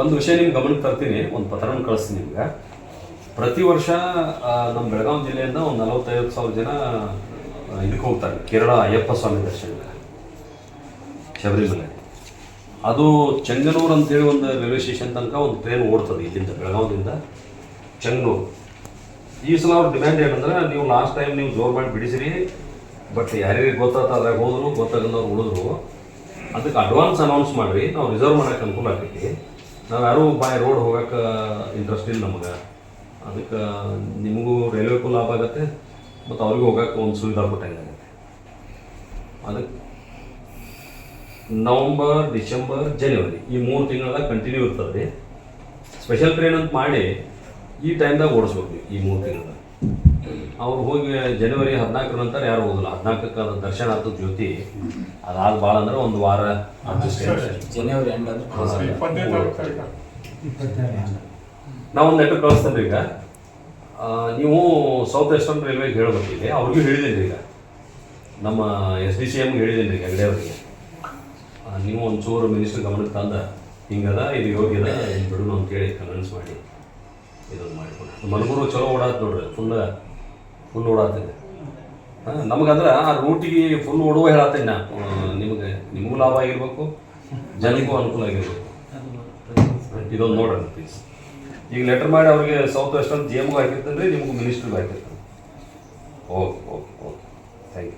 ಒಂದು ವಿಷಯ ನಿಮ್ಗೆ ಗಮನಕ್ಕೆ ತರ್ತೀನಿ, ಒಂದು ಪತ್ರನ ಕಳಿಸ್ತೀನಿ ನಿಮ್ಗೆ. ಪ್ರತಿ ವರ್ಷ ನಮ್ಮ ಬೆಳಗಾವಿ ಜಿಲ್ಲೆಯಿಂದ ಒಂದು ನಲವತ್ತೈದು ಸಾವಿರ ಜನ ಇದಕ್ಕೆ ಹೋಗ್ತಾರೆ, ಕೇರಳ ಅಯ್ಯಪ್ಪ ಸ್ವಾಮಿ ದರ್ಶನಕ್ಕೆ. ಶಬರಿಮಲೆ. ಅದು ಚೆಂಗನೂರು ಅಂತೇಳಿ ಒಂದು ರೈಲ್ವೆ ಸ್ಟೇಷನ್ ತನಕ ಒಂದು ಟ್ರೈನ್ ಓಡ್ತದೆ ಇಲ್ಲಿಂದ ಬೆಳಗಾವಿಯಿಂದ ಚೆಂಗನೂರು. ಈ ಸಲ ಅವ್ರ ಡಿಮ್ಯಾಂಡ್ ಏನಂದ್ರೆ, ನೀವು ಲಾಸ್ಟ್ ಟೈಮ್ ನೀವು ಜೋರ್ ಮಾಡಿ ಬಿಡಿಸಿರಿ ಬಟ್ ಯಾರ್ಯಾರಿಗೆ ಗೊತ್ತಾತ ಅದ್ರಾಗ ಹೋದ್ರು ಅವ್ರು ಉಳಿದ್ರು. ಅದಕ್ಕೆ ಅಡ್ವಾನ್ಸ್ ಅನೌನ್ಸ್ ಮಾಡಿರಿ, ನಾವು ರಿಸರ್ವ್ ಮಾಡಕ್ಕೆ ಅನುಕೂಲ ಆಗ್ತೈತಿ ನಾವು ಯಾರೂ ಬಾಯ್ ರೋಡ್ ಹೋಗಕ್ಕೆ ಇಂಟ್ರೆಸ್ಟ್ ಇಲ್ಲ ನಮಗೆ. ಅದಕ್ಕೆ, ನಿಮಗೂ ರೈಲ್ವೆಗೂ ಲಾಭ ಆಗುತ್ತೆ, ಮತ್ತು ಅವ್ರಿಗೂ ಹೋಗಕ್ಕೆ ಒಂದು ಸುವಿಧಾ ಕೊಟ್ಟಂಗೆ ಆಗುತ್ತೆ. ಅದಕ್ಕೆ ನವಂಬರ್, ಡಿಸೆಂಬರ್ ಜನವರಿ ಈ ಮೂರು ತಿಂಗಳಾಗ ಕಂಟಿನ್ಯೂ ಇರ್ತದೆ ಸ್ಪೆಷಲ್ ಟ್ರೈನ್ ಅಂತ ಮಾಡಿ ಈ ಟೈಮ್ದಾಗ ಓಡಿಸ್ಬೇಕು ಈ ಮೂರು ತಿಂಗಳದಾಗ. ಅವ್ರು ಹೋಗಿ ಜನವರಿ ಹದಿನಾಲ್ಕರ ನಂತರ ಯಾರು ಹೋಗಲ್ಲ. ಹದಿನಾಲ್ಕಕ್ಕೆ ಅದು ದರ್ಶನ ಆಗ್ತದ ಜ್ಯೋತಿ. ಅದಾದ ಭಾಳ ಅಂದ್ರೆ ಒಂದು ವಾರ. ಜನವರಿ ಎಂಡ್ ನಾವು ಒಂದು ಲೆಟರ್ ಕಳಿಸ್ತೇನೆ ಈಗ. ಆ, ನೀವು ಸೌತ್ ವೆಸ್ಟರ್ನ್ ರೈಲ್ವೆಗೆ ಹೇಳ್ಬೇಕು ಅವ್ರಿಗೂ ಹೇಳಿದ್ದೀನಿ ಈಗ. ನಮ್ಮ ಎಸ್ ಡಿ ಸಿ ಎಮ್ಗೆ ಹೇಳಿದ್ದೀನಿ ಈಗ ಹೆಗ್ಡೆ ಅವರಿಗೆ ಆ, ನೀವು ಒಂಚೂರು ಮಿನಿಸ್ಟರ್ ಗಮನಕ್ಕೆ ತಂದ ಹಿಂಗದ ಇದು ಯೋಗ್ಯದ ಇದು ಬಿಡೋಣ ಅಂತೇಳಿ ಕನ್ವಿನ್ಸ್ ಮಾಡಿ. ಇದನ್ನು ಮಾಡಿಕೊಂಡು. ಮನಗೂರು ಚಲೋ ಓಡಾತ್ ನೋಡ್ರಿ ಫುಲ್ ಫುಲ್ ಓಡಾತಿದೆ. ಹಾಂ, ನಮಗಂದ್ರೆ ಆ ರೂಟಿಗೆ ಫುಲ್ ಓಡುವ ಹೇಳತ್ತೀನಿ ನಾ. ನಿಮಗೆ, ನಿಮಗೂ ಲಾಭ ಆಗಿರ್ಬೇಕು ಜನಕ್ಕೂ ಅನುಕೂಲ ಆಗಿರ್ಬೇಕು. ಇದೊಂದು ನೋಡ್ರಿ ಪ್ಲೀಸ್ ಈಗ ಲೆಟರ್ ಮಾಡಿ ಅವ್ರಿಗೆ ಸೌತ್ ವೆಸ್ಟರ್ನ್ ಜಿ ಎಮ್ಗೂ ಹಾಕಿರ್ತಾನೆ ರೀ ನಿಮಗೂ ಮಿನಿಸ್ಟ್ರಿಗೂ ಹಾಕಿರ್ತಾನೆ. Okay okay okay. Thank you